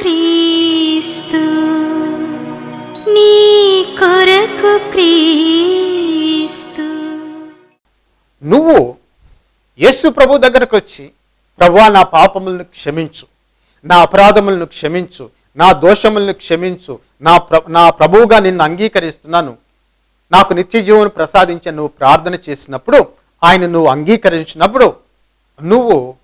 క్రీస్తు నీ కొరకు క్రీస్తు. నువ్వు యేసు ప్రభు దగ్గరకు వచ్చి ప్రభువా నా పాపములను క్షమించు నా అపరాధములను క్షమించు నా దోషములను క్షమించు నా ప్ర నా ప్రభువుగా నిన్ను అంగీకరిస్తున్నాను. నాకు నిత్య జీవనం ప్రసాదించే నువ్వు ప్రార్థన చేసినప్పుడు ఆయన నువ్వు అంగీకరించినప్పుడు నువ్వు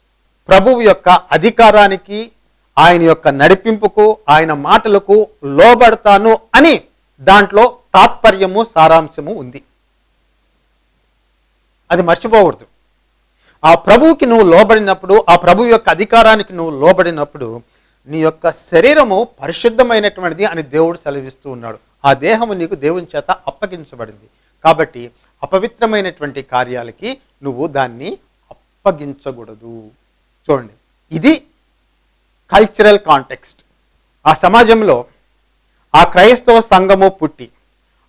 ప్రభువు యొక్క అధికారానికి ఆయన యొక్క నడిపింపుకు ఆయన మాటలకు లోబడతాను అని దాంట్లో తాత్పర్యము సారాంశము ఉంది. అది మర్చిపోకూడదు. ఆ ప్రభువుకి నువ్వు లోబడినప్పుడు ఆ ప్రభువు యొక్క అధికారానికి నువ్వు లోబడినప్పుడు నీ యొక్క శరీరము పరిశుద్ధమైనటువంటిది అని దేవుడు సెలవిస్తూ ఉన్నాడు. ఆ దేహము నీకు దేవుని చేత అప్పగించబడింది. కాబట్టి అపవిత్రమైనటువంటి కార్యాలకి నువ్వు దాన్ని అప్పగించకూడదు. చూడండి. ఇది కల్చరల్ కాంటెక్స్ట్ ఆ సమాజంలో ఆ క్రైస్తవ సంఘము పుట్టి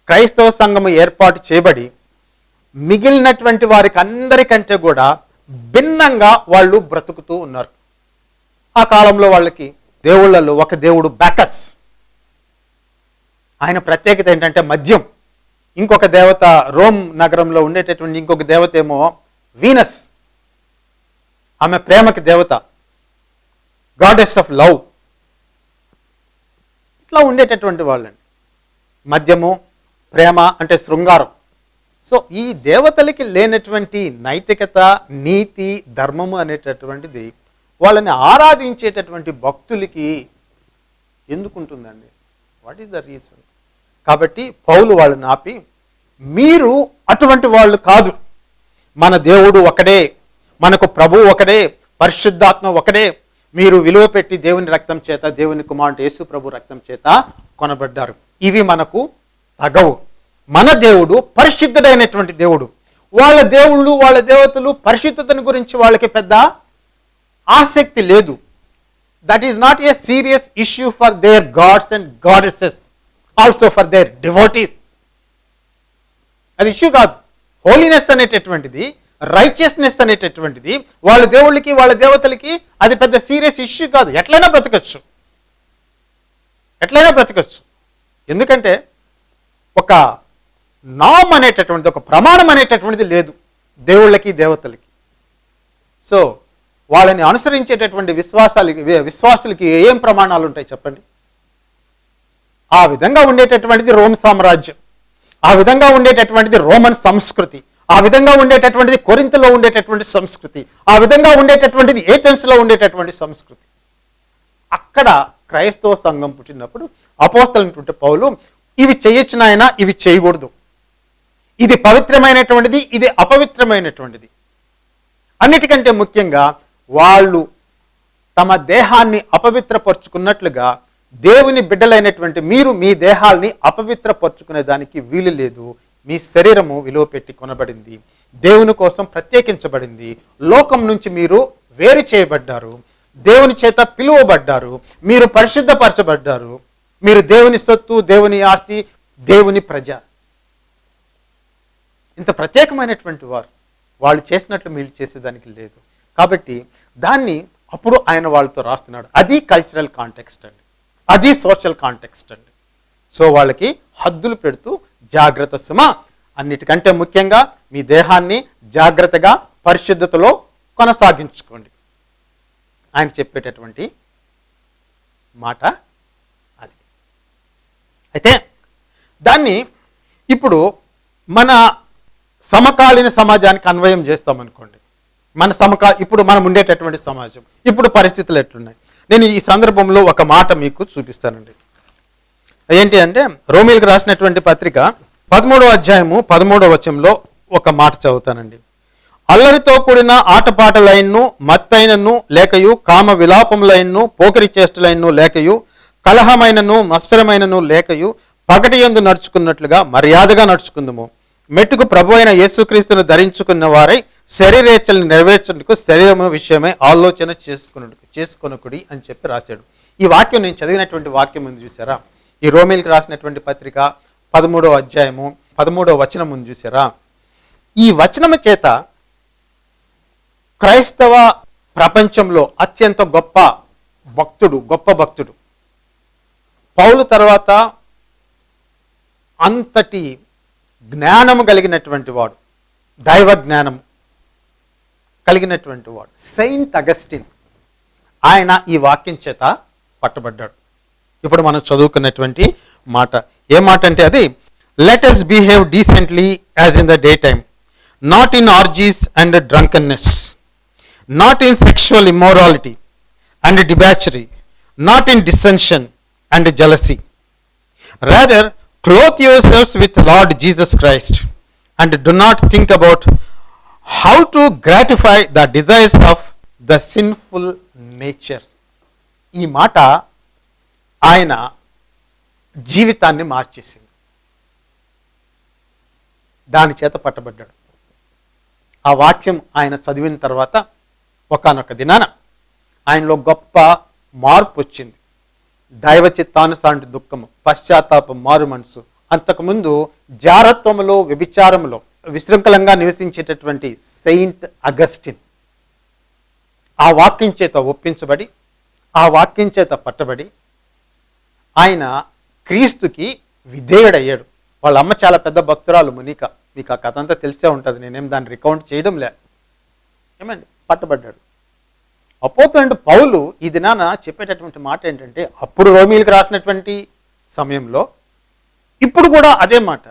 క్రైస్తవ సంఘము ఏర్పాటు చేయబడి మిగిలినటువంటి వారికి అందరికంటే కూడా భిన్నంగా వాళ్ళు బ్రతుకుతూ ఉన్నారు. ఆ కాలంలో వాళ్ళకి దేవుళ్ళలో ఒక దేవుడు బ్యాకస్ ఆయన ప్రత్యేకత ఏంటంటే మద్యం. ఇంకొక దేవత రోమ్ నగరంలో ఉండేటటువంటి ఇంకొక దేవత ఏమో వీనస్. ఆమె ప్రేమకి దేవత. గాడెస్ ఆఫ్ లవ్ ఇట్లా ఉండేటటువంటి వాళ్ళండి మద్యము ప్రేమ అంటే శృంగారం. సో ఈ దేవతలకి లేనటువంటి నైతికత నీతి ధర్మము అనేటటువంటిది వాళ్ళని ఆరాధించేటటువంటి భక్తులకి ఎందుకుంటుందండి? వాట్ ఈస్ ద రీజన్ కాబట్టి పౌలు వాళ్ళని ఆపి మీరు అటువంటి వాళ్ళు కాదు. మన దేవుడు ఒకడే మనకు ప్రభు ఒకడే పరిశుద్ధాత్మ ఒకడే మీరు విలువ పెట్టి దేవుని రక్తం చేత దేవుని కుమారుడు యేసు ప్రభు రక్తం చేత కొనబడ్డారు. ఇవి మనకు తగవు. మన దేవుడు పరిశుద్ధుడైనటువంటి దేవుడు. వాళ్ళ దేవుళ్ళు వాళ్ళ దేవతలు పరిశుద్ధతను గురించి వాళ్ళకి పెద్ద ఆసక్తి లేదు. That is not a serious issue for their gods and goddesses also for their devotees అది ఇష్యూ కాదు. హోలీనెస్ అనేటటువంటిది రైచియస్నెస్ అనేటటువంటిది వాళ్ళ దేవుళ్ళకి వాళ్ళ దేవతలకి అది పెద్ద సీరియస్ ఇష్యూ కాదు. ఎట్లయినా బ్రతకచ్చు. ఎట్లయినా బ్రతకచ్చు. ఎందుకంటే ఒక నామ్ అనేటటువంటిది ఒక ప్రమాణం అనేటటువంటిది లేదు దేవుళ్ళకి దేవతలకి. సో వాళ్ళని అనుసరించేటటువంటి విశ్వాసాలకి విశ్వాసులకి ఏం ప్రమాణాలు ఉంటాయి చెప్పండి? ఆ విధంగా ఉండేటటువంటిది రోమ్ సామ్రాజ్యం. ఆ విధంగా ఉండేటటువంటిది రోమన్ సంస్కృతి. ఆ విధంగా ఉండేటటువంటిది కొరింతలో ఉండేటటువంటి సంస్కృతి ఆ విధంగా ఉండేటటువంటిది ఏథెన్స్లో ఉండేటటువంటి సంస్కృతి. అక్కడ క్రైస్తవ సంఘం పుట్టినప్పుడు అపోస్తలైనటువంటి పౌలు ఇవి చేయొచ్చు నాయన ఇవి చేయకూడదు. ఇది పవిత్రమైనటువంటిది ఇది అపవిత్రమైనటువంటిది. అన్నిటికంటే ముఖ్యంగా వాళ్ళు తమ దేహాన్ని అపవిత్రపరుచుకున్నట్లుగా దేవుని బిడ్డలైనటువంటి మీరు మీ దేహాల్ని అపవిత్రపరుచుకునే దానికి వీలు లేదు. మీ శరీరము విలువ పెట్టి కొనబడింది. దేవుని కోసం ప్రత్యేకించబడింది. లోకం నుంచి మీరు వేరు చేయబడ్డారు. దేవుని చేత పిలువబడ్డారు. మీరు పరిశుద్ధపరచబడ్డారు. మీరు దేవుని సొత్తు దేవుని ఆస్తి దేవుని ప్రజ. ఇంత ప్రత్యేకమైనటువంటి వారు. వాళ్ళు చేసినట్లు మీరు చేసేదానికి లేదు. కాబట్టి దాన్ని అప్పుడు ఆయన వాళ్ళతో రాస్తున్నాడు. అది కల్చరల్ కాంటెక్స్ట్ అండి. అది సోషల్ కాంటెక్స్ట్ అండి. సో వాళ్ళకి హద్దులు పెడుతూ జాగ్రత్త సుమ. అన్నిటికంటే ముఖ్యంగా మీ దేహాన్ని జాగ్రత్తగా పరిశుద్ధతలో కొనసాగించుకోండి. ఆయన చెప్పేటటువంటి మాట అది. అయితే దాన్ని ఇప్పుడు మన సమకాలీన సమాజానికి అన్వయం చేస్తామనుకోండి. మన సమకా ఇప్పుడు మనం ఉండేటటువంటి సమాజం ఇప్పుడు పరిస్థితులు ఎట్లున్నాయి? నేను ఈ సందర్భంలో ఒక మాట మీకు చూపిస్తానండి. ఏంటి అంటే రోమిల్కి రాసినటువంటి పత్రిక పదమూడవ అధ్యాయము పదమూడవ వచనంలో ఒక మాట చదువుతానండి. అల్లరితో కూడిన ఆటపాటలైన్ను మత్తైనను లేకయు కామ విలాపములైన్ను పోకరి చేష్టలైన్ను లేకయు కలహమైనను మత్సరమైనను లేకయు పగటి యందు నడుచుకున్నట్లుగా మర్యాదగా నడుచుకుందుము. మెట్టుకు ప్రభు అయిన యేసుక్రీస్తును ధరించుకున్న వారై శరీరేచ్ఛలను నెరవేర్చేందుకు శరీరము విషయమై ఆలోచన చేసుకున్నట్టు చేసుకొనకుడి అని చెప్పి రాశాడు. ఈ వాక్యం నేను చదివినటువంటి వాక్యం ఉంది చూసారా? ఈ రోమిల్కి రాసినటువంటి పత్రిక పదమూడవ అధ్యాయము పదమూడవ వచనం ముందు చూసారా ఈ వచనము చేత క్రైస్తవ ప్రపంచంలో అత్యంత గొప్ప భక్తుడు గొప్ప భక్తుడు. పౌలు తర్వాత అంతటి జ్ఞానము కలిగినటువంటి వాడు దైవ జ్ఞానం కలిగినటువంటి వాడు సెయింట్ అగస్టిన్. ఆయన ఈ వాక్యం చేత పట్టబడ్డాడు. ఇప్పుడు మనం చదువుకున్నటువంటి మాట. ఏ మాట అంటే అది let us behave decently as in the day time not in orgies and drunkenness not in sexual immorality and debauchery not in dissension and jealousy rather clothe yourselves with Lord Jesus Christ and do not think about how to gratify the desires of the sinful nature ఈ మాట ఆయన జీవితాన్ని మార్చేసింది. దాని చేత పట్టబడ్డాడు. ఆ వాక్యం ఆయన చదివిన తర్వాత ఒకనొక దినాన ఆయనలో గొప్ప మార్పు వచ్చింది. దైవ చిత్తానుసారి దుఃఖము పశ్చాత్తాపం మారు మనసు అంతకుముందు జారత్వములో వ్యభిచారములో విశృంఖలంగా నివసించేటటువంటి సెయింట్ అగస్టిన్. ఆ వాక్యం చేత ఒప్పించబడి ఆ వాక్యం చేత పట్టబడి ఆయన క్రీస్తుకి విధేయుడయ్యాడు. వాళ్ళ అమ్మ చాలా పెద్ద భక్తురాలు మునిక. మీకు ఆ కథ అంతా తెలిసే ఉంటుంది. నేనేం దాన్ని రికౌంట్ చేయడం లే. ఏమండి? పట్టబడ్డాడు. అపోతున్నట్టు పౌలు ఈ దినాన చెప్పేటటువంటి మాట ఏంటంటే అప్పుడు రోమిలకు రాసినటువంటి సమయంలో ఇప్పుడు కూడా అదే మాట.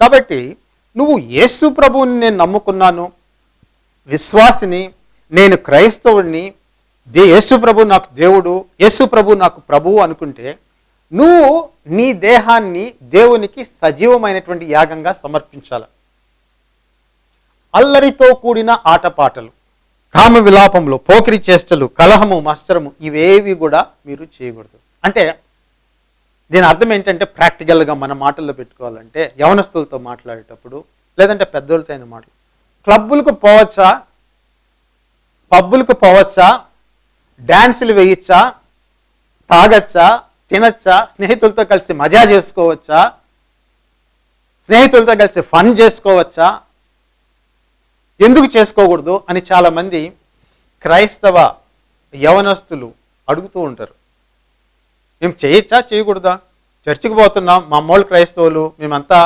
కాబట్టి నువ్వు యేసు ప్రభువుని నేను నమ్ముకున్నాను. విశ్వాసిని నేను క్రైస్తవుడిని దే యేసు ప్రభు నాకు దేవుడు యేసు ప్రభు నాకు ప్రభువు అనుకుంటే నువ్వు నీ దేహాన్ని దేవునికి సజీవమైనటువంటి యాగంగా సమర్పించాల. అల్లరితో కూడిన ఆటపాటలు కామ విలాపములు పోకిరి చేష్టలు కలహము మస్చరము ఇవేవి కూడా మీరు చేయకూడదు. అంటే దీని అర్థం ఏంటంటే ప్రాక్టికల్గా మన మాటల్లో పెట్టుకోవాలంటే యవనస్తులతో మాట్లాడేటప్పుడు లేదంటే పెద్దోళ్ళతో అయిన మాటలు. క్లబ్బులకు పోవచ్చా? పబ్బులకు పోవచ్చా? డ్యాన్సులు వేయచ్చా? తాగచ్చా? తినచ్చా? స్నేహితులతో కలిసి మజా చేసుకోవచ్చా? స్నేహితులతో కలిసి ఫన్ చేసుకోవచ్చా? ఎందుకు చేసుకోకూడదు? అని చాలామంది క్రైస్తవ యవనస్తులు అడుగుతూ ఉంటారు. మేము చేయొచ్చా? చేయకూడదా? చర్చికి పోతున్నాం. మా అమ్మోళ్ళు క్రైస్తవులు. మేమంతా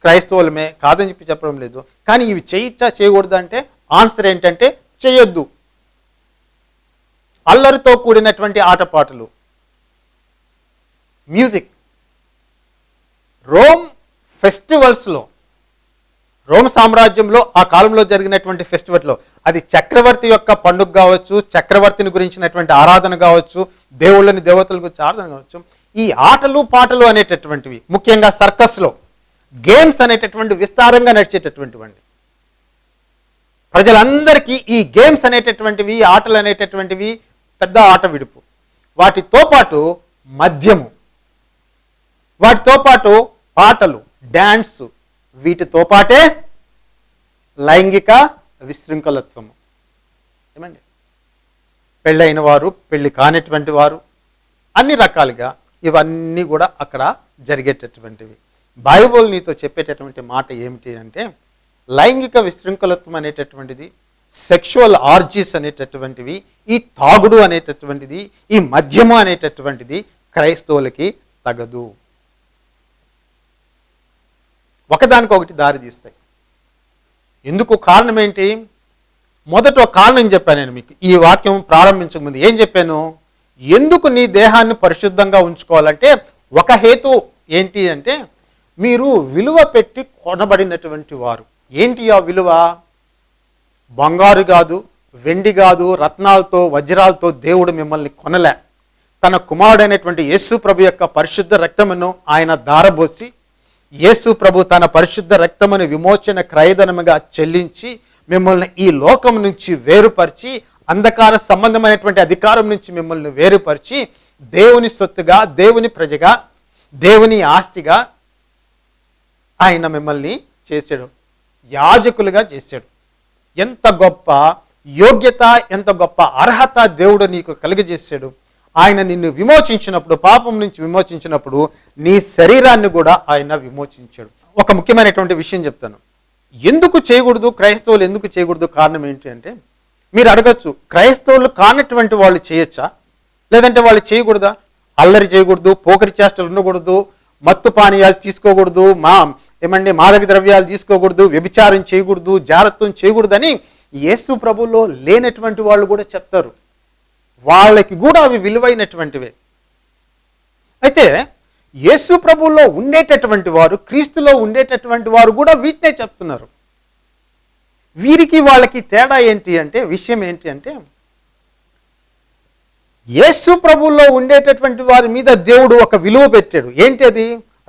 క్రైస్తవులమే కాదని చెప్పి చెప్పడం లేదు. కానీ ఇవి చేయొచ్చా? చేయకూడదా? అంటే ఆన్సర్ ఏంటంటే చేయొద్దు. అల్లరితో కూడినటువంటి ఆటపాటలు. మ్యూజిక్. రోమ్ ఫెస్టివల్స్లో రోమ్ సామ్రాజ్యంలో ఆ కాలంలో జరిగినటువంటి ఫెస్టివల్లో అది చక్రవర్తి యొక్క పండుగ కావచ్చు చక్రవర్తిని గురించినటువంటి ఆరాధన కావచ్చు దేవుళ్ళని దేవతల గురించి ఆరాధన కావచ్చు ఈ ఆటలు పాటలు అనేటటువంటివి ముఖ్యంగా సర్కస్లో గేమ్స్ అనేటటువంటి విస్తారంగా నడిచేటటువంటివండి ప్రజలందరికీ ఈ గేమ్స్ అనేటటువంటివి ఆటలు అనేటటువంటివి పెద్ద ఆట విడుపు. వాటితో పాటు మద్యము. వాటితో పాటు పాటలు డ్యాన్స్ వీటితో పాటే లైంగిక విశృంఖలత్వము. ఏమండి? పెళ్ళైన వారు పెళ్ళి కానటువంటి వారు అన్ని రకాలుగా ఇవన్నీ కూడా అక్కడ జరిగేటటువంటివి. బైబుల్ నీతో చెప్పేటటువంటి మాట ఏమిటి అంటే లైంగిక విశృంఖలత్వం అనేటటువంటిది సెక్షువల్ ఆర్జీస్ అనేటటువంటివి ఈ తాగుడు అనేటటువంటిది ఈ మద్యము అనేటటువంటిది క్రైస్తవులకి తగదు. ఒకదానికొకటి దారి తీస్తాయి. ఎందుకు కారణం ఏంటి? మొదట ఒక కారణం చెప్పాను నేను మీకు. ఈ వాక్యం ప్రారంభించక ముందు ఏం చెప్పాను? ఎందుకు నీ దేహాన్ని పరిశుద్ధంగా ఉంచుకోవాలంటే ఒక హేతు ఏంటి అంటే మీరు విలువ పెట్టి కొనబడినటువంటి వారు. ఏంటి ఆ విలువ? బంగారు కాదు వెండి కాదు రత్నాలతో వజ్రాలతో దేవుడు మిమ్మల్ని కొనలే. తన కుమారుడైనటువంటి యేసు ప్రభు యొక్క పరిశుద్ధ రక్తమును ఆయన దారబోసి యేసు ప్రభు తన పరిశుద్ధ రక్తమును విమోచన క్రయధనముగా చెల్లించి మిమ్మల్ని ఈ లోకం నుంచి వేరుపరిచి అంధకార సంబంధమైనటువంటి అధికారం నుంచి మిమ్మల్ని వేరుపరిచి దేవుని సొత్తుగా దేవుని ప్రజగా దేవుని ఆస్తిగా ఆయన మిమ్మల్ని చేశాడు. యాజకులుగా చేశాడు. ఎంత గొప్ప యోగ్యత ఎంత గొప్ప అర్హత దేవుడు నీకు కలిగజేశాడు. ఆయన నిన్ను విమోచించినప్పుడు పాపం నుంచి విమోచించినప్పుడు నీ శరీరాన్ని కూడా ఆయన విమోచించాడు. ఒక ముఖ్యమైనటువంటి విషయం చెప్తాను. ఎందుకు చేయకూడదు? క్రైస్తవులు ఎందుకు చేయకూడదు? కారణం ఏంటి అంటే మీరు అడగచ్చు క్రైస్తవులు కానటువంటి వాళ్ళు చేయొచ్చా? లేదంటే వాళ్ళు చేయకూడదా? అల్లరి చేయకూడదు పోకరి చేష్టలు ఉండకూడదు మత్తు పానీయాలు తీసుకోకూడదు మా ఏమండి మాదక ద్రవ్యాలు తీసుకోకూడదు వ్యభిచారం చేయకూడదు జాగ్రత్తం చేయకూడదని యేసు ప్రభులో లేనటువంటి వాళ్ళు కూడా చెప్తారు. వాళ్ళకి కూడా అవి విలువైనటువంటివే. అయితే యేసు ప్రభువులో ఉండేటటువంటి వారు క్రీస్తులో ఉండేటటువంటి వారు కూడా వీటినే చెప్తున్నారు. వీరికి వాళ్ళకి తేడా ఏంటి అంటే విషయం ఏంటి అంటే యేసు ప్రభువులో ఉండేటటువంటి వారి మీద దేవుడు ఒక విలువ పెట్టాడు. ఏంటి అది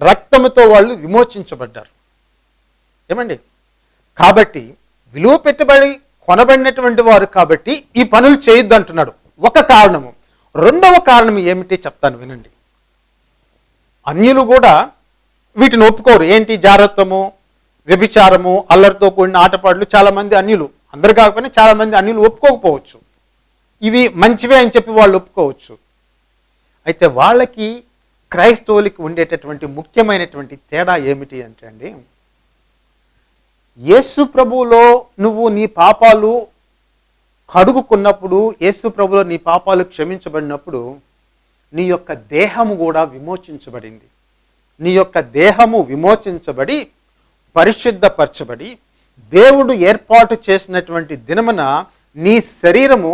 రక్తముతో వాళ్ళు విమోచించబడ్డారు. ఏమండి? కాబట్టి విలువ పెట్టబడి కొనబడినటువంటి వారు కాబట్టి ఈ పనులు చేయొద్దు అంటున్నాడు ఒక కారణము. రెండవ కారణం ఏమిటి చెప్తాను వినండి. అన్యులు కూడా వీటిని ఒప్పుకోరు. ఏంటి? జాగ్రత్తము వ్యభిచారము అల్లరితో కూడిన ఆటపాటలు చాలామంది అన్యులు. అందరు కాకపోయినా చాలా మంది అన్యులు ఒప్పుకోకపోవచ్చు. ఇవి మంచివే అని చెప్పి వాళ్ళు ఒప్పుకోవచ్చు. అయితే వాళ్ళకి క్రైస్తవులకి ఉండేటటువంటి ముఖ్యమైనటువంటి తేడా ఏమిటి అంటే అండి యేసు ప్రభువులో నువ్వు నీ పాపాలు కడుగుకున్నప్పుడు యేసు ప్రభులో నీ పాపాలు క్షమించబడినప్పుడు నీ యొక్క దేహము కూడా విమోచించబడింది. నీ యొక్క దేహము విమోచించబడి పరిశుద్ధపరచబడి దేవుడు ఏర్పాటు చేసినటువంటి దినమున నీ శరీరము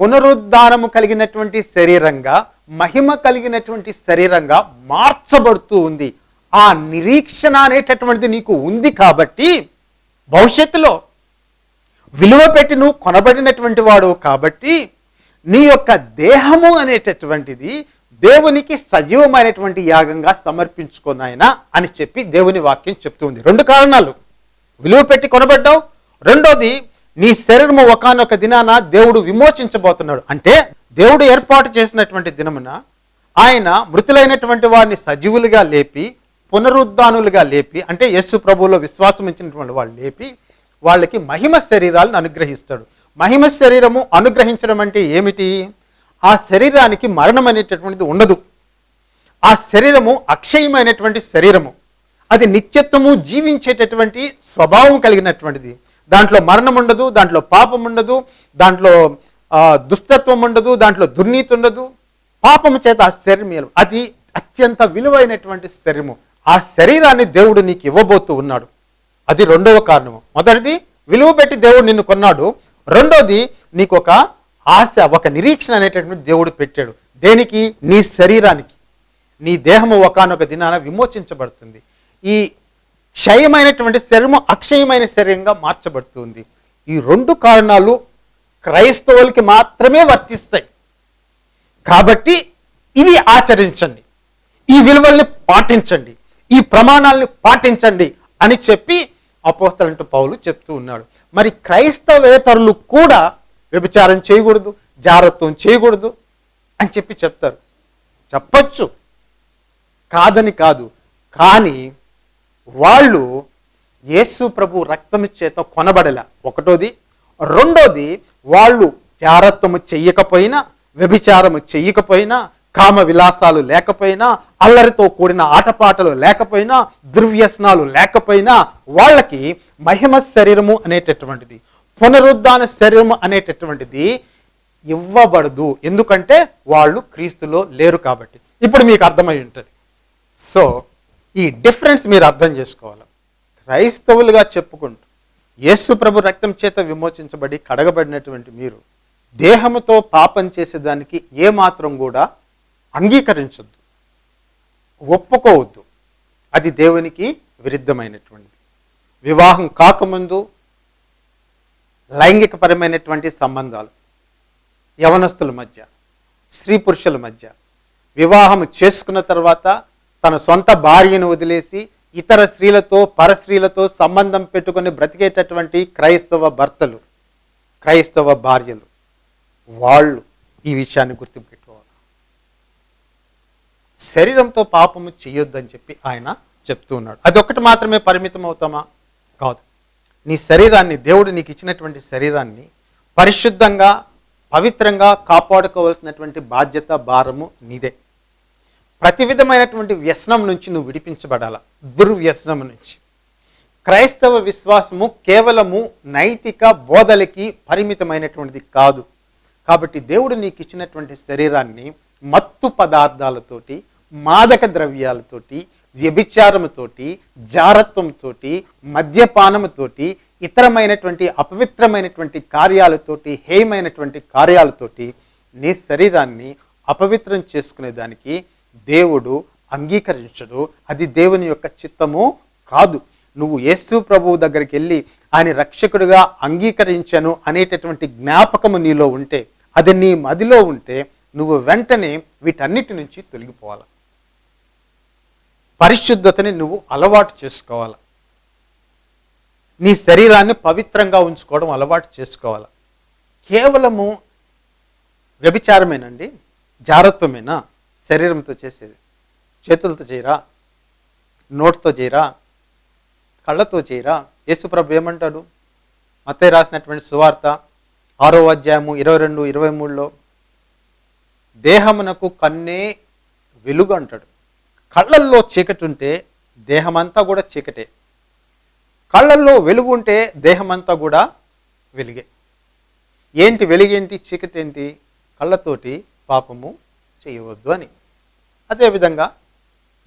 పునరుద్ధానము కలిగినటువంటి శరీరంగా మహిమ కలిగినటువంటి శరీరంగా మార్చబడుతూ ఉంది. ఆ నిరీక్షణ అనేటటువంటిది నీకు ఉంది కాబట్టి భవిష్యత్తులో విలువ పెట్టి నువ్వు కొనబడినటువంటి వాడు కాబట్టి నీ యొక్క దేహము అనేటటువంటిది దేవునికి సజీవమైనటువంటి యాగంగా సమర్పించుకున్నాయన అని చెప్పి దేవుని వాక్యం చెప్తుంది. రెండు కారణాలు. విలువ పెట్టి కొనబడ్డావు. రెండోది నీ శరీరము ఒకనొక దినాన దేవుడు విమోచించబోతున్నాడు. అంటే దేవుడు ఏర్పాటు చేసినటువంటి దినమున ఆయన మృతులైనటువంటి వారిని సజీవులుగా లేపి పునరుద్ధానులుగా లేపి అంటే యస్సు ప్రభువులో విశ్వాసం ఇచ్చినటువంటి వాళ్ళు లేపి వాళ్ళకి మహిమ శరీరాలను అనుగ్రహిస్తాడు. మహిమ శరీరము అనుగ్రహించడం అంటే ఏమిటి? ఆ శరీరానికి మరణం అనేటటువంటిది ఉండదు. ఆ శరీరము అక్షయమైనటువంటి శరీరము. అది నిత్యత్వము జీవించేటటువంటి స్వభావం కలిగినటువంటిది. దాంట్లో మరణం ఉండదు దాంట్లో పాపం ఉండదు దాంట్లో దుస్తత్వం ఉండదు దాంట్లో దుర్నీతి ఉండదు. పాపము చేత ఆ శరీరం అది అత్యంత విలువైనటువంటి శరీరము. ఆ శరీరాన్ని దేవుడు నీకు ఇవ్వబోతూ ఉన్నాడు. అది రెండవ కారణము. మొదటిది విలువ పెట్టి దేవుడు నిన్ను కొన్నాడు. రెండోది నీకు ఒక ఆశ ఒక నిరీక్షణ అనేటటువంటి దేవుడు పెట్టాడు. దేనికి? నీ శరీరానికి. నీ దేహము ఒకనొక దినాన విమోచించబడుతుంది. ఈ క్షయమైనటువంటి శరీరము అక్షయమైన శరీరంగా మార్చబడుతుంది. ఈ రెండు కారణాలు క్రైస్తవులకి మాత్రమే వర్తిస్తాయి. కాబట్టి ఇవి ఆచరించండి. ఈ విలువల్ని పాటించండి. ఈ ప్రమాణాలని పాటించండి అని చెప్పి అపోస్తలంటూ పౌలు చెప్తూ ఉన్నాడు. మరి క్రైస్తవేతరులు కూడా వ్యభిచారం చేయకూడదు జాగ్రత్తం చేయకూడదు అని చెప్పి చెప్తారు. చెప్పచ్చు. కాదని కాదు. కానీ వాళ్ళు యేసు ప్రభు రక్తము చేత కొనబడల. ఒకటోది. రెండోది వాళ్ళు జారత్వము చెయ్యకపోయినా వ్యభిచారము చెయ్యకపోయినా కామ విలాసాలు లేకపోయినా అల్లరితో కూడిన ఆటపాటలు లేకపోయినా దుర్వ్యసనాలు లేకపోయినా వాళ్ళకి మహిమ శరీరము అనేటటువంటిది పునరుద్ధాన శరీరము అనేటటువంటిది ఇవ్వబడదు. ఎందుకంటే వాళ్ళు క్రీస్తులో లేరు కాబట్టి. ఇప్పుడు మీకు అర్థమై ఉంటుంది. సో ఈ డిఫరెన్స్ మీరు అర్థం చేసుకోవాలి. క్రైస్తవులుగా చెప్పుకుంటూ యేసు ప్రభు రక్తం చేత విమోచించబడి కడగబడినటువంటి మీరు దేహముతో పాపం చేసేదానికి ఏమాత్రం కూడా అంగీకరించొద్దు. ఒప్పుకోవద్దు. అది దేవునికి విరుద్ధమైనటువంటిది. వివాహం కాకముందు లైంగికపరమైనటువంటి సంబంధాలు యవనస్తుల మధ్య స్త్రీ పురుషుల మధ్య వివాహం చేసుకున్న తర్వాత తన సొంత భార్యను వదిలేసి ఇతర స్త్రీలతో పరస్త్రీలతో సంబంధం పెట్టుకొని బ్రతికేటటువంటి క్రైస్తవ భర్తలు క్రైస్తవ భార్యలు వాళ్ళు ఈ విషయాన్ని గుర్తుపెట్టారు శరీరంతో పాపము చేయొద్దని చెప్పి ఆయన చెప్తూ ఉన్నాడు. అది ఒకటి మాత్రమే పరిమితం అవుతామా? కాదు. నీ శరీరాన్ని దేవుడు నీకు ఇచ్చినటువంటి శరీరాన్ని పరిశుద్ధంగా పవిత్రంగా కాపాడుకోవాల్సినటువంటి బాధ్యత భారము నీదే. ప్రతి విధమైనటువంటి వ్యసనం నుంచి నువ్వు విడిపించబడాల. దుర్వ్యసనం నుంచి. క్రైస్తవ విశ్వాసము కేవలము నైతిక బోధలకి పరిమితమైనటువంటిది కాదు. కాబట్టి దేవుడు నీకు ఇచ్చినటువంటి శరీరాన్ని మత్తు పదార్థాలతోటి మాదక ద్రవ్యాలతోటి వ్యభిచారముతోటి జారత్వంతోటి మద్యపానముతోటి ఇతరమైనటువంటి అపవిత్రమైనటువంటి కార్యాలతోటి హేయమైనటువంటి కార్యాలతోటి నీ శరీరాన్ని అపవిత్రం చేసుకునేదానికి దేవుడు అంగీకరించడు. అది దేవుని యొక్క చిత్తము కాదు. నువ్వు యేసు ప్రభువు దగ్గరికి వెళ్ళి ఆయన రక్షకుడిగా అంగీకరించను అనేటటువంటి జ్ఞాపకము నీలో ఉంటే అది నీ మదిలో ఉంటే నువ్వు వెంటనే వీటన్నిటి నుంచి తొలగిపోవాలి. పరిశుద్ధతని నువ్వు అలవాటు చేసుకోవాలి. నీ శరీరాన్ని పవిత్రంగా ఉంచుకోవడం అలవాటు చేసుకోవాలి. కేవలము వ్యభిచారమేనండి జారత్వమేనా? శరీరంతో చేసేది. చేతులతో చేయరా? నోటితో చేయరా? కళ్ళతో చేయరా? యేసుప్రభు ఏమంటాడు? మత్తే రాసినటువంటి సువార్త ఆరో అధ్యాయము ఇరవై రెండు ఇరవై మూడులో దేహమునకు కన్నే వెలుగు అంటాడు. కళ్ళల్లో చీకటి ఉంటే దేహమంతా కూడా చీకటే. కళ్ళల్లో వెలుగు ఉంటే దేహమంతా కూడా వెలుగే. ఏంటి వెలుగేంటి చీకటి ఏంటి? కళ్ళతోటి పాపము చేయవద్దు అని. అదేవిధంగా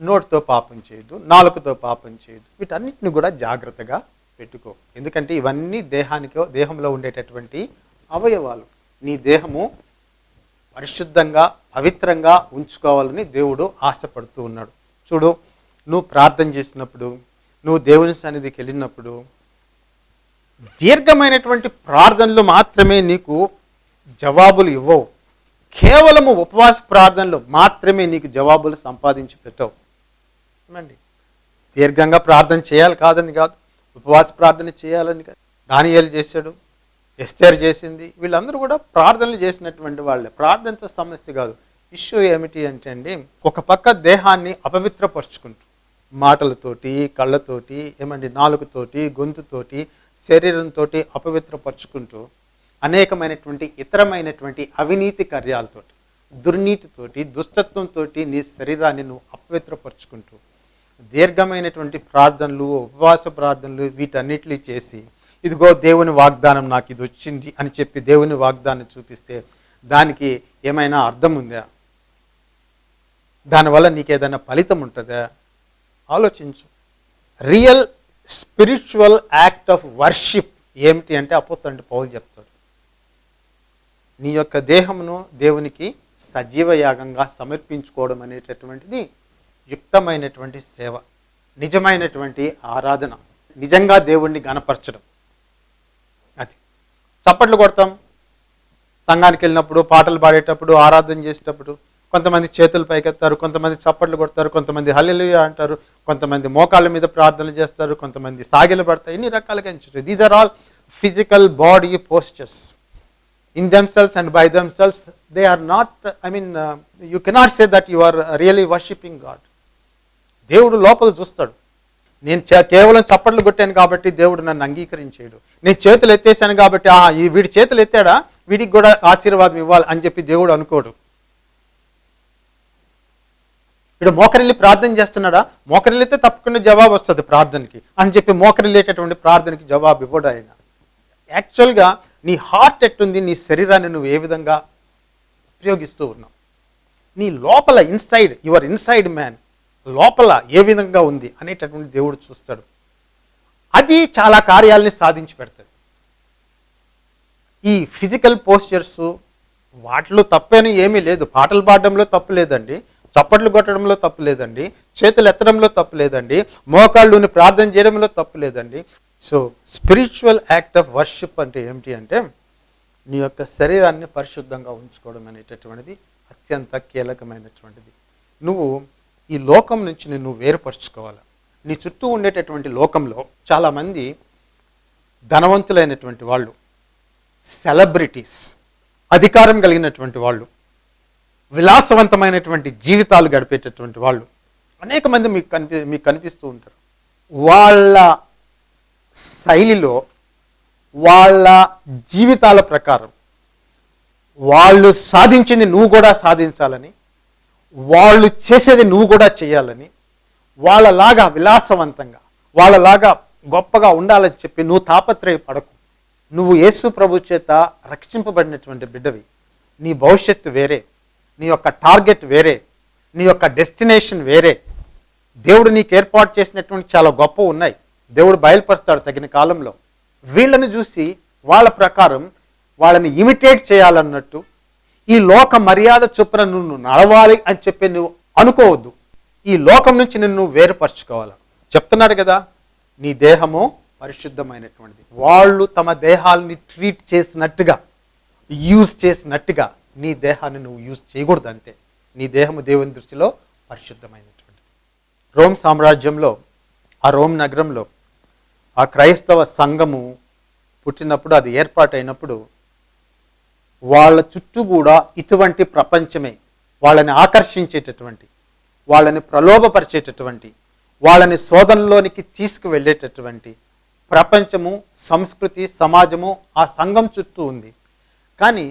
నోటితో పాపం చేయదు నాలుకతో పాపం చేయదు వీటన్నిటిని కూడా జాగ్రత్తగా పెట్టుకో. ఎందుకంటే ఇవన్నీ దేహానికి దేహంలో ఉండేటటువంటి అవయవాలు. నీ దేహము పరిశుద్ధంగా పవిత్రంగా ఉంచుకోవాలని దేవుడు ఆశపడుతూ ఉన్నాడు. చూడు నువ్వు ప్రార్థన చేసినప్పుడు నువ్వు దేవుని సన్నిధికి వెళ్ళినప్పుడు దీర్ఘమైనటువంటి ప్రార్థనలు మాత్రమే నీకు జవాబులు ఇవ్వవు. కేవలము ఉపవాస ప్రార్థనలు మాత్రమే నీకు జవాబులు సంపాదించి పెట్టవు. ఏమండి? దీర్ఘంగా ప్రార్థన చేయాలి కాదని కాదు. ఉపవాస ప్రార్థన చేయాలని కాదు. దానియాలు చేశాడు. ఎస్తేర్ చేసింది. వీళ్ళందరూ కూడా ప్రార్థనలు చేసినటువంటి వాళ్ళే. ప్రార్థనతో సమస్య కాదు. ఇష్యూ ఏమిటి అంటే అండి ఒక పక్క దేహాన్ని అపవిత్రపరుచుకుంటూ మాటలతోటి కళ్ళతోటి ఏమండి నాలుగుతోటి గొంతుతోటి శరీరంతో అపవిత్రపరుచుకుంటూ అనేకమైనటువంటి ఇతరమైనటువంటి అవినీతి కార్యాలతోటి దుర్నీతితోటి దుష్టత్వంతో నీ శరీరాన్ని నువ్వు అపవిత్రపరుచుకుంటూ దీర్ఘమైనటువంటి ప్రార్థనలు ఉపవాస ప్రార్థనలు వీటన్నిటిని చేసి ఇదిగో దేవుని వాగ్దానం నాకు ఇది వచ్చింది అని చెప్పి దేవుని వాగ్దానం చూపిస్తే దానికి ఏమైనా అర్థం ఉందా? దానివల్ల నీకు ఏదైనా ఫలితం ఉంటుందా? ఆలోచించు. Real spiritual act of worship ఏమిటి అంటే అపోతండి పౌలు చెప్తాడు. నీ యొక్క దేహమును దేవునికి సజీవ యాగంగా సమర్పించుకోవడం అనేటటువంటిది యుక్తమైనటువంటి సేవ నిజమైనటువంటి ఆరాధన నిజంగా దేవుణ్ణి గనపరచడం చప్పట్లు కొడతాం. సంఘానికి వెళ్ళినప్పుడు పాటలు పాడేటప్పుడు ఆరాధన చేసేటప్పుడు కొంతమంది చేతులు పైకెత్తారు కొంతమంది చప్పట్లు కొడతారు కొంతమంది హల్లెలు అంటారు కొంతమంది మోకాళ్ళ మీద ప్రార్థనలు చేస్తారు కొంతమంది సాగిలు పడతాయి ఇన్ని రకాలుగా ఎంచుతారు these are all physical body postures in themselves and by themselves they are not I mean you cannot say that you are really worshipping God దేవుడు లోపల చూస్తాడు. నేను కేవలం చప్పట్లు కొట్టాను కాబట్టి దేవుడు నన్ను అంగీకరించాడు. నేను చేతులు ఎత్తేసాను కాబట్టి ఆ ఈ వీడి చేతులు ఎత్తాడా? వీడికి కూడా ఆశీర్వాదం ఇవ్వాలి అని చెప్పి దేవుడు అనుకోడు. వీడు మోకరిల్లి ప్రార్థన చేస్తున్నాడా? మోకరిల్లితే తప్పకుండా జవాబు వస్తుంది ప్రార్థనకి. అని చెప్పి మోకరిల్లేటటువంటి ప్రార్థనకి జవాబు ఇవ్వడు ఆయన. యాక్చువల్గా నీ హార్ట్ ఎట్టుంది? నీ శరీరాన్ని నువ్వు ఏ విధంగా ఉపయోగిస్తూ ఉన్నావు? నీ లోపల ఇన్సైడ్ యువర్ ఇన్సైడ్ మ్యాన్ లోపల ఏ విధంగా ఉంది అనేటటువంటి దేవుడు చూస్తాడు. అది చాలా కార్యాలని సాధించి పెడుతుంది ఈ ఫిజికల్ పోస్చర్స్ వాటిలో తప్పని ఏమీ లేదు. పాటలు పాడడంలో తప్పు లేదండి. చప్పట్లు కొట్టడంలో తప్పు లేదండి. చేతులు ఎత్తడంలో తప్పు లేదండి. మోకాళ్ళుని ప్రార్థన చేయడంలో తప్పు లేదండి. So spiritual act of worship అంటే ఏమిటి అంటే నీ యొక్క శరీరాన్ని పరిశుద్ధంగా ఉంచుకోవడం అనేటటువంటిది అత్యంత కీలకమైనటువంటిది. నువ్వు ఈ లోకం నుంచి నువ్వు వేరుపరుచుకోవాలి. నీ చుట్టూ ఉండేటటువంటి లోకంలో చాలామంది ధనవంతులైనటువంటి వాళ్ళు సెలబ్రిటీస్ అధికారం కలిగినటువంటి వాళ్ళు విలాసవంతమైనటువంటి జీవితాలు గడిపేటటువంటి వాళ్ళు అనేక మంది మీకు కనిపి మీకు కనిపిస్తూ ఉంటారు. వాళ్ళ శైలిలో వాళ్ళ జీవితాల ప్రకారం వాళ్ళు సాధించింది నువ్వు కూడా సాధించాలని వాళ్ళు చేసేది నువ్వు కూడా చేయాలని వాళ్ళలాగా విలాసవంతంగా వాళ్ళలాగా గొప్పగా ఉండాలని చెప్పి నువ్వు తాపత్రయపడకు. నువ్వు యేసు ప్రభు చేత రక్షింపబడినటువంటి బిడ్డవి. నీ భవిష్యత్తు వేరే నీ యొక్క టార్గెట్ వేరే నీ యొక్క డెస్టినేషన్ వేరే. దేవుడు నీకు ఏర్పాటు చేసినటువంటి చాలా గొప్ప ఉన్నాయి. దేవుడు బయలుపరుస్తాడు తగిన కాలంలో. వీళ్ళని చూసి వాళ్ళ ప్రకారం వాళ్ళని ఇమిటేట్ చేయాలన్నట్టు ఈ లోక మర్యాద చొప్పున నువ్వు నడవాలి అని చెప్పి నువ్వు అనుకోవద్దు. ఈ లోకం నుంచి నిన్ను వేరుపరచుకోవాలి. చెప్తున్నాడు కదా నీ దేహము పరిశుద్ధమైనటువంటిది. వాళ్ళు తమ దేహాలని ట్రీట్ చేసినట్టుగా యూజ్ చేసినట్టుగా నీ దేహాన్ని నువ్వు యూజ్ చేయకూడదు అంతే. నీ దేహము దేవుని దృష్టిలో పరిశుద్ధమైనటువంటిది. రోమ్ సామ్రాజ్యంలో ఆ రోమ్ నగరంలో ఆ క్రైస్తవ సంఘము పుట్టినప్పుడు అది ఏర్పాటైనప్పుడు వాళ్ళ చుట్టూ కూడా ఇటువంటి ప్రపంచమే. వాళ్ళని ఆకర్షించేటటువంటి వాళ్ళని ప్రలోభపరిచేటటువంటి వాళ్ళని శోధనలోనికి తీసుకువెళ్ళేటటువంటి ప్రపంచము సంస్కృతి సమాజము ఆ సంఘం చుట్టూ ఉంది. కానీ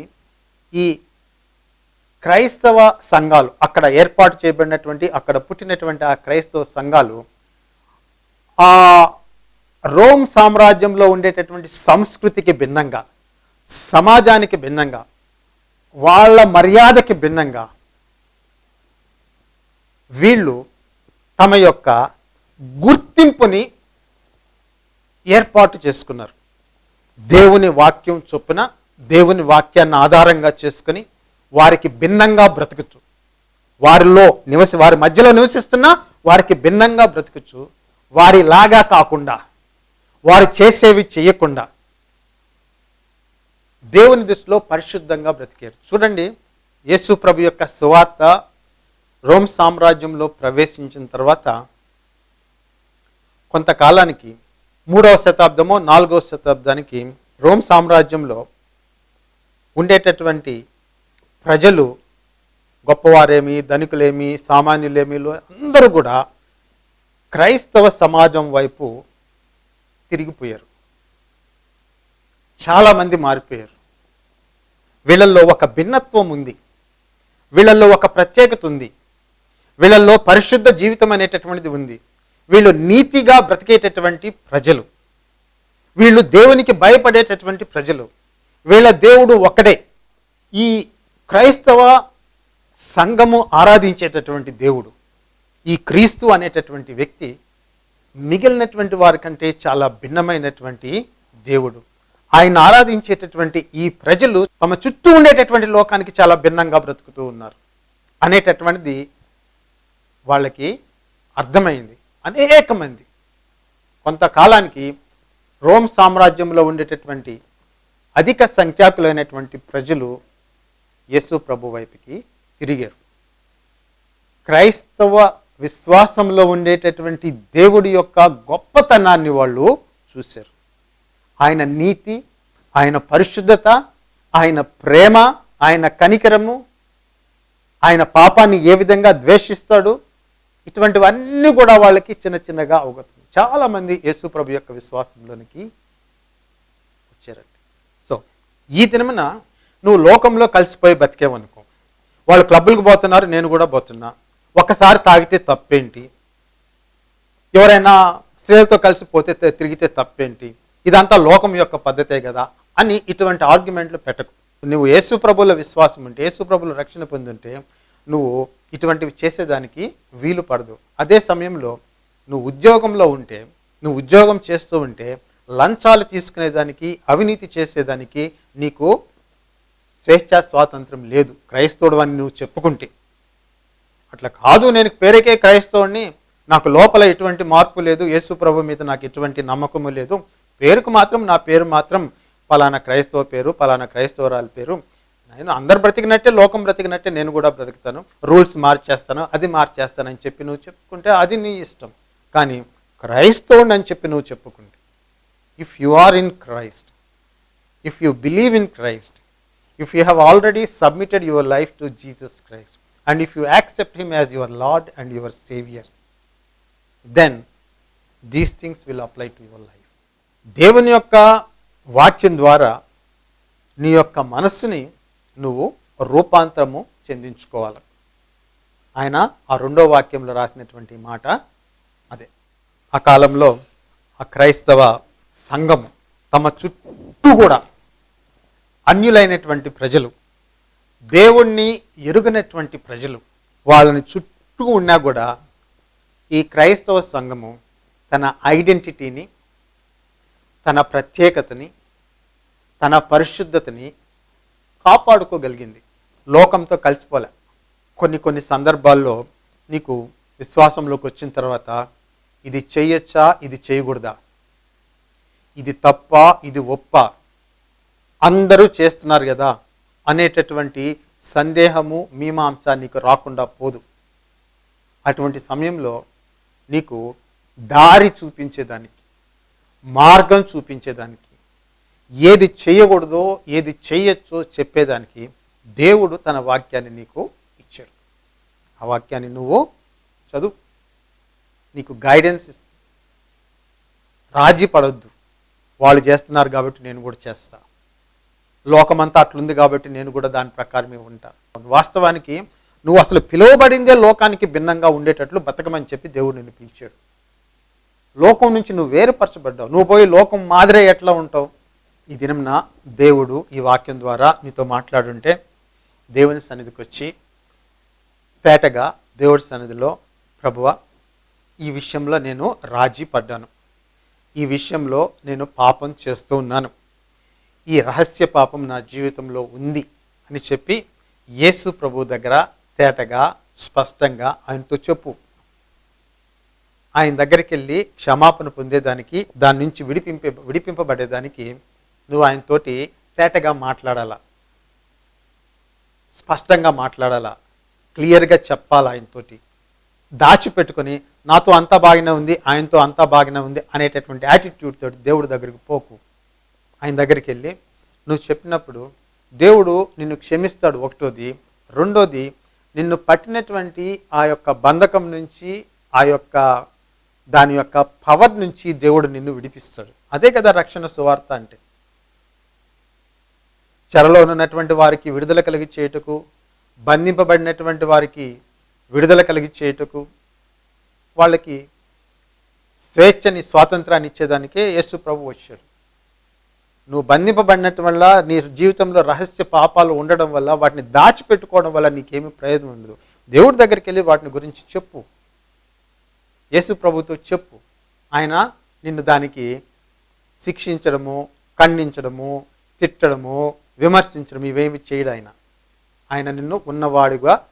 ఈ క్రైస్తవ సంఘాలు అక్కడ ఏర్పాటు చేయబడినటువంటి అక్కడ పుట్టినటువంటి ఆ క్రైస్తవ సంఘాలు ఆ రోమ్ సామ్రాజ్యంలో ఉండేటటువంటి సంస్కృతికి భిన్నంగా సమాజానికి భిన్నంగా వాళ్ళ మర్యాదకి భిన్నంగా వీళ్ళు తమ యొక్క గుర్తింపుని ఏర్పాటు చేసుకున్నారు. దేవుని వాక్యం చొప్పున దేవుని వాక్యాన్ని ఆధారంగా చేసుకుని వారికి భిన్నంగా బ్రతకచ్చు వారిలో నివసి వారి మధ్యలో నివసిస్తున్నా వారికి భిన్నంగా బ్రతకచ్చు వారిలాగా కాకుండా వారు చేసేవి చేయకుండా దేవుని దృష్టిలో పరిశుద్ధంగా బ్రతికారు. చూడండి యేసు ప్రభు యొక్క సువార్త రోమ్ సామ్రాజ్యంలో ప్రవేశించిన తర్వాత కొంతకాలానికి మూడవ శతాబ్దమో నాలుగవ శతాబ్దానికి రోమ్ సామ్రాజ్యంలో ఉండేటటువంటి ప్రజలు గొప్పవారేమి ధనికులేమి సామాన్యులేమి అందరూ కూడా క్రైస్తవ సమాజం వైపు తిరిగిపోయారు. చాలామంది మారిపోయారు. వీళ్ళల్లో ఒక భిన్నత్వం ఉంది. వీళ్ళల్లో ఒక ప్రత్యేకత ఉంది. వీళ్ళల్లో పరిశుద్ధ జీవితం అనేటటువంటిది ఉంది. వీళ్ళు నీతిగా బ్రతికేటటువంటి ప్రజలు. వీళ్ళు దేవునికి భయపడేటటువంటి ప్రజలు. వీళ్ళ దేవుడు ఒకటే ఈ క్రైస్తవ సంఘము ఆరాధించేటటువంటి దేవుడు. ఈ క్రీస్తు అనేటటువంటి వ్యక్తి మిగిలినటువంటి వారి కంటే చాలా భిన్నమైనటువంటి దేవుడు. ఆయన ఆరాధించేటటువంటి ఈ ప్రజలు తమ చుట్టూ ఉండేటటువంటి లోకానికి చాలా భిన్నంగా బ్రతుకుతూ ఉన్నారు. అనేటటువంటిది వాళ్ళకి అర్థమైంది. అనేక మంది కొంతకాలానికి రోమ్ సామ్రాజ్యంలో ఉండేటటువంటి అధిక సంఖ్యాకులైనటువంటి ప్రజలు యేసు ప్రభు వైపుకి తిరిగారు. క్రైస్తవ విశ్వాసంలో ఉండేటటువంటి దేవుడి యొక్క గొప్పతనాన్ని వాళ్ళు చూశారు. ఆయన నీతి ఆయన పరిశుద్ధత ఆయన ప్రేమ ఆయన కనికరము ఆయన పాపాన్ని ఏ విధంగా ద్వేషిస్తాడు ఇటువంటివన్నీ కూడా వాళ్ళకి చిన్న చిన్నగా అవగతం. చాలామంది యేసు ప్రభు యొక్క విశ్వాసంలోనికి వచ్చారండి. సో ఈ దినమున నువ్వు లోకంలో కలిసిపోయి బతికేవనుకో వాళ్ళు క్లబ్బులకు పోతున్నారు నేను కూడా పోతున్నా. ఒకసారి తాగితే తప్పేంటి? ఎవరైనా స్త్రీలతో కలిసిపోతే పోతే తిరిగితే తప్పేంటి? ఇదంతా లోకం యొక్క పద్ధతే కదా అని ఇటువంటి ఆర్గ్యుమెంట్లు పెట్టకు. నువ్వు యేసు ప్రభుల విశ్వాసం ఉంటే యేసు ప్రభుల రక్షణ పొందుంటే నువ్వు ఇటువంటివి చేసేదానికి వీలు పడదు. అదే సమయంలో నువ్వు ఉద్యోగంలో ఉంటే నువ్వు ఉద్యోగం చేస్తూ ఉంటే లంచాలు తీసుకునేదానికి అవినీతి చేసేదానికి నీకు స్వేచ్ఛా స్వాతంత్రం లేదు. క్రైస్తవుడు అని నువ్వు చెప్పుకుంటే. అట్లా కాదు నేను పేరుకే క్రైస్తవుడిని నాకు లోపల ఎటువంటి మార్పు లేదు. యేసు ప్రభు మీద నాకు ఎటువంటి నమ్మకము లేదు. పేరుకు మాత్రం నా పేరు మాత్రం పలానా క్రైస్తవ పేరు పలానా క్రైస్తవరాలి పేరు. నేను అందరు బ్రతికినట్టే లోకం బ్రతికినట్టే నేను కూడా బ్రతుకుతాను. రూల్స్ మార్చేస్తాను అది మార్చేస్తానని చెప్పి నువ్వు చెప్పుకుంటే అది నీ ఇష్టం. కానీ క్రైస్తవుని అని చెప్పి నువ్వు చెప్పుకుంటే if you are in Christ if you believe in Christ if you have already submitted your life to Jesus Christ and if you accept Him as your Lord and your saviour then these things will apply to your life దేవుని యొక్క వాక్యం ద్వారా నీ యొక్క మనస్సుని నువ్వు రూపాంతరము చెందించుకోవాలి. ఆయన ఆ రెండో వాక్యంలో రాసినటువంటి మాట అదే. ఆ కాలంలో ఆ క్రైస్తవ సంఘము తమ చుట్టూ కూడా అన్యులైనటువంటి ప్రజలు దేవుణ్ణి ఎరుగనటువంటి ప్రజలు వాళ్ళని చుట్టూ ఉన్నా కూడా ఈ క్రైస్తవ సంఘము తన ఐడెంటిటీని తన ప్రత్యేకతని తన పరిశుద్ధతని కాపాడుకోగలిగింది. లోకంతో కలిసిపోలే. కొన్ని కొన్ని సందర్భాల్లో నీకు విశ్వాసంలోకి వచ్చిన తర్వాత ఇది చేయొచ్చా ఇది చేయకూడదా? ఇది తప్ప ఇది ఒప్ప? అందరూ చేస్తున్నారు కదా అనేటటువంటి సందేహము మీమాంస నీకు రాకుండా పోదు. అటువంటి సమయంలో నీకు దారి చూపించేదానికి మార్గం చూపించేదానికి ఏది చేయకూడదో ఏది చేయొచ్చో చెప్పేదానికి దేవుడు తన వాక్యాన్ని నీకు ఇచ్చాడు. ఆ వాక్యాన్ని నువ్వు చదువు. నీకు గైడెన్స్ ఇస్తుంది రాజీ పడొద్దు. వాళ్ళు చేస్తున్నారు కాబట్టి నేను కూడా చేస్తా. లోకమంతా అట్లుంది కాబట్టి నేను కూడా దాని ప్రకారమే ఉంటా. వాస్తవానికి నువ్వు అసలు పిలువబడిందే లోకానికి భిన్నంగా ఉండేటట్లు బతకమని చెప్పి దేవుడు నిన్ను పిలిచాడు. లోకం నుంచి నువ్వు వేరుపరచబడ్డావు. నువ్వు పోయి లోకం మాదిరే ఎట్లా ఉంటావు? ఈ దినంన దేవుడు ఈ వాక్యం ద్వారా నీతో మాట్లాడుంటే దేవుని సన్నిధికి వచ్చి పేటగా దేవుడి సన్నిధిలో ప్రభువ ఈ విషయంలో నేను రాజీ పడ్డాను. ఈ విషయంలో నేను పాపం చేస్తూ ఉన్నాను. ఈ రహస్య పాపం నా జీవితంలో ఉంది అని చెప్పి యేసు ప్రభు దగ్గర తేటగా స్పష్టంగా ఆయనతో చెప్పు. ఆయన దగ్గరికి వెళ్ళి క్షమాపణ పొందేదానికి దాని నుంచి విడిపింపే విడిపింపబడేదానికి నువ్వు ఆయనతోటి తేటగా మాట్లాడాలా? స్పష్టంగా మాట్లాడాలా? క్లియర్గా చెప్పాలా ఆయనతోటి? దాచిపెట్టుకొని నాతో అంతా బాగానే ఉంది ఆయనతో అంతా బాగానే ఉంది అనేటటువంటి యాటిట్యూడ్ తోటి దేవుడి దగ్గరికి పోకు. ఆయన దగ్గరికి వెళ్ళి నువ్వు చెప్పినప్పుడు దేవుడు నిన్ను క్షమిస్తాడు ఒకటోది. రెండోది నిన్ను పట్టినటువంటి ఆ యొక్క బంధకం నుంచి ఆ యొక్క దాని యొక్క పవర్ నుంచి దేవుడు నిన్ను విడిపిస్తాడు. అదే కదా రక్షణ సువార్త అంటే. చెరలో ఉన్నటువంటి వారికి విడుదల కలిగి చేయుటకు బంధింపబడినటువంటి వారికి విడుదల కలిగి చేయుటకు వాళ్ళకి స్వేచ్ఛని స్వాతంత్రాన్ని ఇచ్చేదానికే యేసు ప్రభు వచ్చాడు. నువ్వు బంధింపబడినట్టు వల్ల నీ జీవితంలో రహస్య పాపాలు ఉండడం వల్ల వాటిని దాచిపెట్టుకోవడం వల్ల నీకేమీ ప్రయోజనం ఉండదు. దేవుడి దగ్గరికి వెళ్ళి వాటిని గురించి చెప్పు. యేసు ప్రభుతో చెప్పు. ఆయన నిన్ను దానికి శిక్షించడము ఖండించడము తిట్టడము విమర్శించడం ఇవేమి చేయడు ఆయన. ఆయన నిన్ను ఉన్నవాడుగా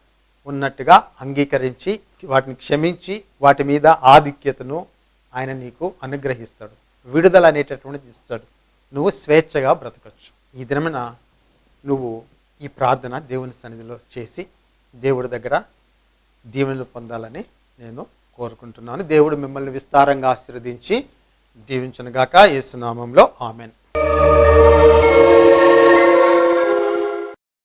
ఉన్నట్టుగా అంగీకరించి వాటిని క్షమించి వాటి మీద ఆధిక్యతను ఆయన నీకు అనుగ్రహిస్తాడు. విడుదల అనేటటువంటిది ఇస్తాడు. నువ్వు స్వేచ్ఛగా బ్రతకచ్చు. ఈ దినమున నువ్వు ఈ ప్రార్థన దేవుని సన్నిధిలో చేసి దేవుడి దగ్గర దీవెనలు పొందాలని నేను కోరుకుంటున్నాను. దేవుడు మిమ్మల్ని విస్తారంగా ఆశీర్వదించి దీవించనుగాక యేసునామంలో ఆమెన్.